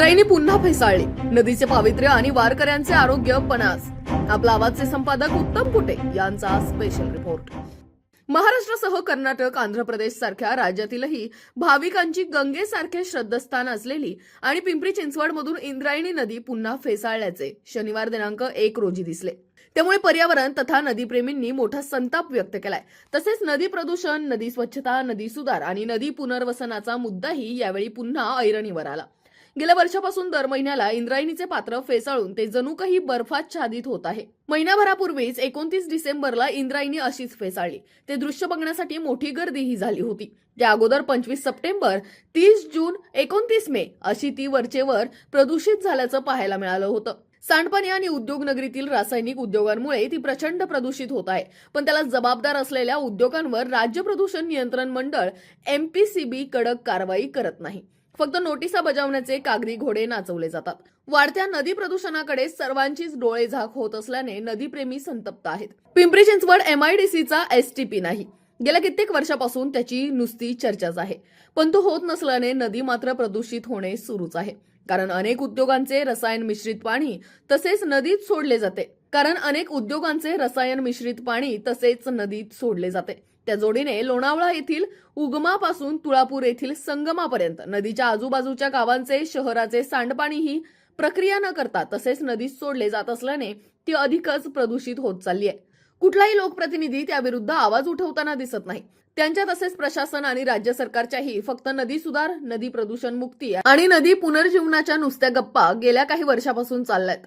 इंद्रायणी पुन्हा फेसाळली. नदीचे पावित्र्य आणि वारकऱ्यांचे आरोग्य पणास. आपला आवाजचे संपादक उत्तम कुटे यांचा स्पेशल रिपोर्ट महाराष्ट्रासह कर्नाटक आंध्र प्रदेश सारख्या राज्यातीलही भाविकांची गंगेसारखे श्रद्धास्थान असलेली आणि पिंपरी चिंचवडमधून इंद्रायणी नदी पुन्हा फेसाळल्याचे शनिवार दिनांक एक रोजी दिसले. त्यामुळे पर्यावरण तथा नदीप्रेमींनी मोठा संताप व्यक्त केलाय. तसेच नदी प्रदूषण नदी स्वच्छता नदी सुधार आणि नदी पुनर्वसनाचा मुद्दाही यावेळी पुन्हा ऐरणीवर आला. गेल्या वर्षापासून दर महिन्याला इंद्रायणीचे पात्र फेसाळून ते जणू काही बर्फाच्छादित होत आहे. महिनाभरापूर्वीच एकोणतीस डिसेंबरला इंद्रायणी अशीच फेसाळली. ते दृश्य बघण्यासाठी मोठी गर्दीही झाली होती. त्या अगोदर पंचवीस सप्टेंबर तीस जून एकोणतीस मे अशी ती वरचेवर प्रदूषित झाल्याचं पाहायला मिळालं होतं. सांडपाणी आणि उद्योगनगरीतील रासायनिक उद्योगांमुळे ती प्रचंड प्रदूषित होत आहे. पण त्याला जबाबदार असलेल्या उद्योगांवर राज्य प्रदूषण नियंत्रण मंडळ एमपीसीबी कडक कारवाई करत नाही. फक्त नोटिसा बजावण्याचे कागदी घोडे नाचवले जातात. वाढत्या नदी प्रदूषणाकडे सर्वांचीच डोळे झाक होत असल्याने नदीप्रेमी संतप्त आहेत. पिंपरी चिंचवड एमआयडीसीचा एसटीपी नाही. गेल्या कित्येक वर्षापासून त्याची नुसती चर्चाच आहे. पण तो होत नसल्याने नदी मात्र प्रदूषित होणे सुरूच आहे. कारण अनेक उद्योगांचे रसायन मिश्रित पाणी तसेच नदीत सोडले जाते. कारण अनेक उद्योगांचे रसायन मिश्रित पाणी तसेच नदीत सोडले जाते. त्या जोडीने लोणावळा येथील उगमापासून तुळापूर येथील संगमापर्यंत नदीच्या आजूबाजूच्या गावांचे शहराचे सांडपाणीही प्रक्रिया न करता तसेच नदीत सोडले जात असल्याने ती अधिकच प्रदूषित होत चालली आहे. कुठलाही लोकप्रतिनिधी त्याविरुद्ध आवाज उठवताना दिसत नाही. त्यांच्या तसेच प्रशासन आणि राज्य सरकारच्याही फक्त नदी सुधार नदी प्रदूषण मुक्ती आणि नदी पुनर्जीवनाच्या नुसत्या गप्पा गेल्या काही वर्षापासून चालल्यात.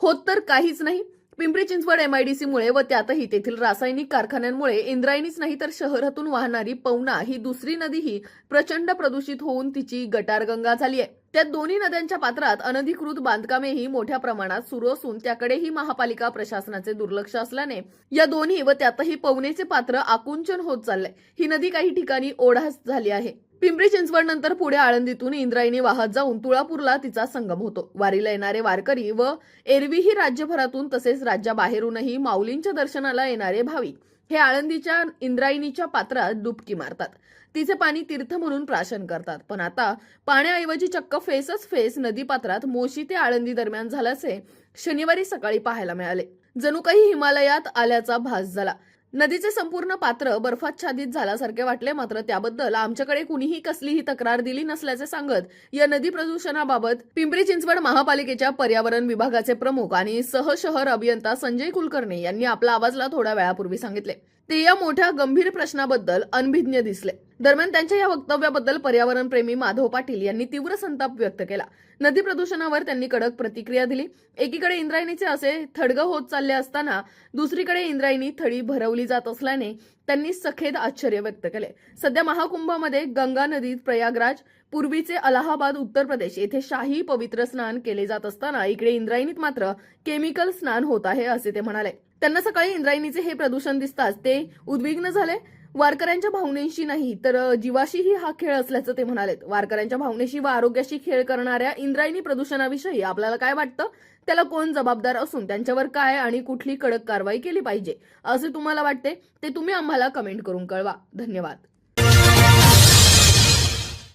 होत तर काहीच नाही पिंपरी चिंचवड एमआयडीसीमुळे व त्यातही तेथील रासायनिक कारखान्यांमुळे इंद्रायणीच नाही तर शहरातून वाहणारी पवना ही दुसरी नदीही प्रचंड प्रदूषित होऊन तिची गटारगंगा झाली आहे. त्या दोन्ही नद्यांच्या पात्रात अनधिकृत बांधकामेही मोठ्या प्रमाणात सुरू असून त्याकडेही महापालिका प्रशासनाचे दुर्लक्ष असल्याने या दोन्ही व त्यातही पवनेचे पात्र आकुंचन होत चाललंय. ही नदी काही ठिकाणी ओढास झाली आहे. पिंपरी चिंचवड नंतर पुढे आळंदीतून इंद्रायणी वाहत जाऊन तुळापूरला तिचा संगम होतो. वारीला येणारे वारकरी व एरवीही राज्यभरातून तसेच राज्याबाहेरूनही माऊलींच्या दर्शनाला येणारे भाविक हे आळंदीच्या इंद्रायणीच्या पात्रात डुबकी मारतात. तिचे पाणी तीर्थ म्हणून प्राशन करतात. पण आता पाण्याऐवजी चक्क फेसच फेस नदीपात्रात मोशी ते आळंदी दरम्यान झाल्याचे शनिवारी सकाळी पाहायला मिळाले. जणू काही हिमालयात आल्याचा भास झाला. नदीचे संपूर्ण पात्र बर्फाच्छादित झाल्यासारखे वाटले मात्र त्याबद्दल आमच्याकडे कुणीही कसलीही तक्रार दिली नसल्याचे सांगत या नदी प्रदूषणाबाबत पिंपरी चिंचवड महापालिकेच्या पर्यावरण विभागाचे प्रमुख आणि सहशहर अभियंता संजय कुलकर्णी यांनी आपला आवाजला थोड्या वेळापूर्वी सांगितले. ते या मोठ्या गंभीर प्रश्नाबद्दल अनभिज्ञ दिसले. दरम्यान त्यांच्या या वक्तव्याबद्दल पर्यावरण प्रेमी माधव पाटील यांनी तीव्र संताप व्यक्त केला. नदी प्रदूषणावर त्यांनी कडक प्रतिक्रिया दिली. एकीकडे इंद्रायणीचे असे थडग होत चालले असताना दुसरीकडे इंद्रायणी थडी भरवली जात असल्याने त्यांनी सखेद आश्चर्य व्यक्त केले. सध्या महाकुंभामध्ये गंगा नदीत प्रयागराज पूर्वीचे अलाहाबाद उत्तर प्रदेश येथे शाही पवित्र स्नान केले जात असताना इकडे इंद्रायणीत मात्र केमिकल स्नान होत आहे असे ते म्हणाले. त्यांना सकाळी इंद्रायणीचे हे प्रदूषण दिसताच ते उद्विग्न झाले. वारकऱ्यांच्या भावनेशी नाही तर जीवाशीही हा खेळ असल्याचं ते म्हणालेत. वारकऱ्यांच्या भावनेशी व आरोग्याशी खेळ करणाऱ्या इंद्रायणी प्रदूषणाविषयी आपल्याला काय वाटतं? त्याला कोण जबाबदार असून त्यांच्यावर काय आणि कुठली कडक कारवाई केली पाहिजे? असे तुम्हाला वाटते? ते तुम्ही आम्हाला कमेंट करून कळवा. धन्यवाद.